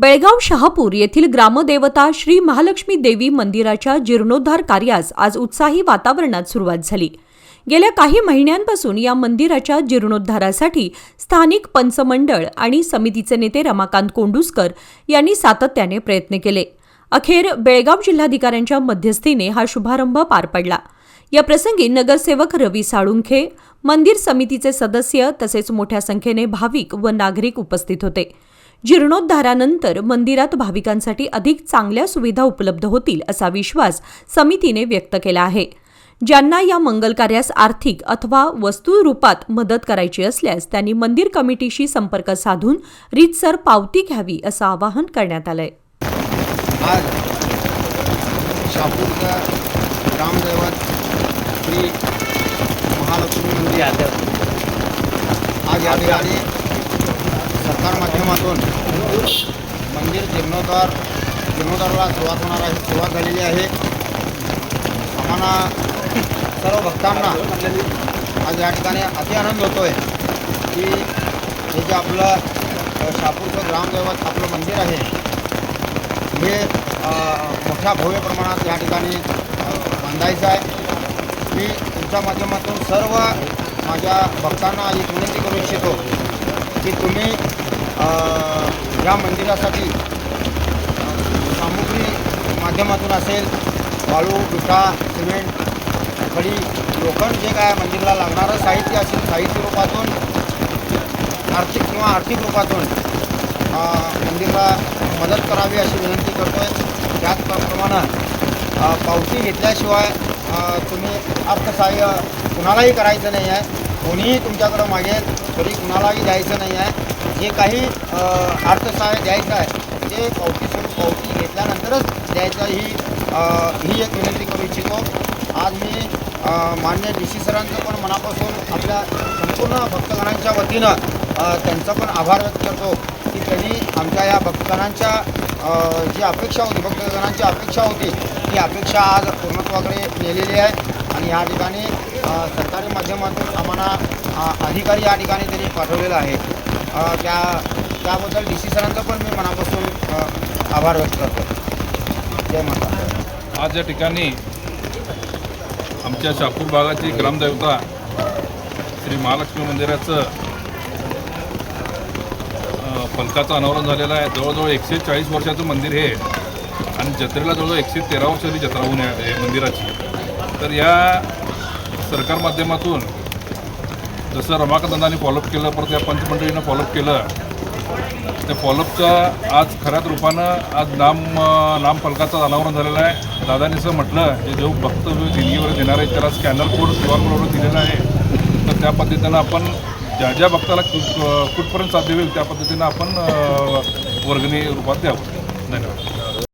बेळगाव शहापूर येथील ग्रामदेवता श्री महालक्ष्मी देवी मंदिराच्या जीर्णोद्धार कार्यास आज उत्साही वातावरणात सुरुवात झाली. गेल्या काही महिन्यांपासून या मंदिराच्या जीर्णोद्धारासाठी स्थानिक पंचमंडळ आणि समितीचे नेते रमाकांत कोंडुस्कर यांनी सातत्याने प्रयत्न केले. अखेर बेळगाव जिल्हाधिकाऱ्यांच्या मध्यस्थीने हा शुभारंभ पार पडला. या प्रसंगी नगरसेवक रवी साळुंखे मंदिर समितीचे सदस्य तसेच मोठ्या संख्येने भाविक व नागरिक उपस्थित होते. जीर्णोद्धारानंतर मंदिरात भाविकांसाठी अधिक चांगल्या सुविधा उपलब्ध होतील असा विश्वास समितीने व्यक्त केला आहे. ज्यांना या मंगल कार्यास आर्थिक अथवा वस्तू रूपात मदत करायची असल्यास त्यांनी मंदिर कमिटीशी संपर्क साधून रीतसर पावती घ्यावी असं आवाहन करण्यात आलंय. आज शहापूरचा ग्रामदैवत श्री महालक्ष्मी मंदिर आज या ठिकाणी माध्यमातून मंदिर जीर्णोद्धार जीर्णोद्धाराला सुरुवात होणार आहे सुरुवात झालेली आहे. आम्हाला सर्व भक्तांना आज या ठिकाणी अति आनंद होतो आहे की हे जे आपलं शापूरचं ग्रामदैवत आपलं मंदिर आहे हे मोठ्या भव्य प्रमाणात या ठिकाणी बांधायचं आहे. मी तुमच्या माध्यमातून सर्व माझ्या भक्तांना एक विनंती करू इच्छितो की तुम्ही या मंदिरासाठी सामुग्री माध्यमातून असेल वाळू विटा सिमेंट खडी लोखंड जे काय मंदिराला लागणारं साहित्य असेल साहित्य रूपातून आर्थिक किंवा आर्थिक रूपातून मंदिराला मदत करावी अशी विनंती करतो आहे त्याचप्रमाणे पावती घेतल्याशिवाय तुम्ही अर्थसहाय्य कुणालाही करायचं नाही आहे कोणीही तुमच्याकडं मागेल तरी कुणालाही द्यायचं नाही आहे. जे काही अर्थसहाय्य द्यायचं आहे ते पावती स्वरूप पावती घेतल्यानंतरच द्यायचं ही ही एक विनंती करू इच्छितो. आज मी मान्य डी सी सरांचं पण मनापासून आपल्या संपूर्ण भक्तगणांच्या वतीनं त्यांचा पण आभार व्यक्त करतो. की त्यांनी आमच्या या भक्तजनांच्या जी अपेक्षा होती भक्तजनांची अपेक्षा होती ती अपेक्षा आज पूर्णत्वाकडे नेलेली आहे. आणि या ठिकाणी सरकारी माध्यमातून आम्हाला अधिकारी या ठिकाणी त्यांनी पाठवलेला आहे. त्या त्याबद्दल डी सी सरांचं पण मी मनापासून आभार व्यक्त करतो. जय माता आज या ठिकाणी आमच्या शापूर भागाची ग्रामदेवता श्री महालक्ष्मी मंदिराचं फलकाचं अनावरण झालेलं आहे. जवळजवळ एकशे चाळीस वर्षाचं मंदिर हे. आणि जत्रेला जवळजवळ एकशे तेरा वर्षाची जत्रा होऊन आहे मंदिराची. तर या सरकार माध्यमातून जसं रमाकांतांनी फॉलोअप केलं परत या पंचमंडळीनं फॉलोअप केलं त्या फॉलोअपचं आज खऱ्याच रूपानं आज नाम नाम फलकाचं अनावरण झालेलं आहे. दादाने असं म्हटलं की जो भक्त दिल्लीवर देणार आहे त्याला स्कॅनर कोड क्यू आर कोडवर दिलेला आहे. तर त्या पद्धतीनं आपण ज्या ज्या भक्ताला कुठ कुठपर्यंत साध्य होईल त्या पद्धतीनं आपण वर्गणी रूपात द्यावं. धन्यवाद.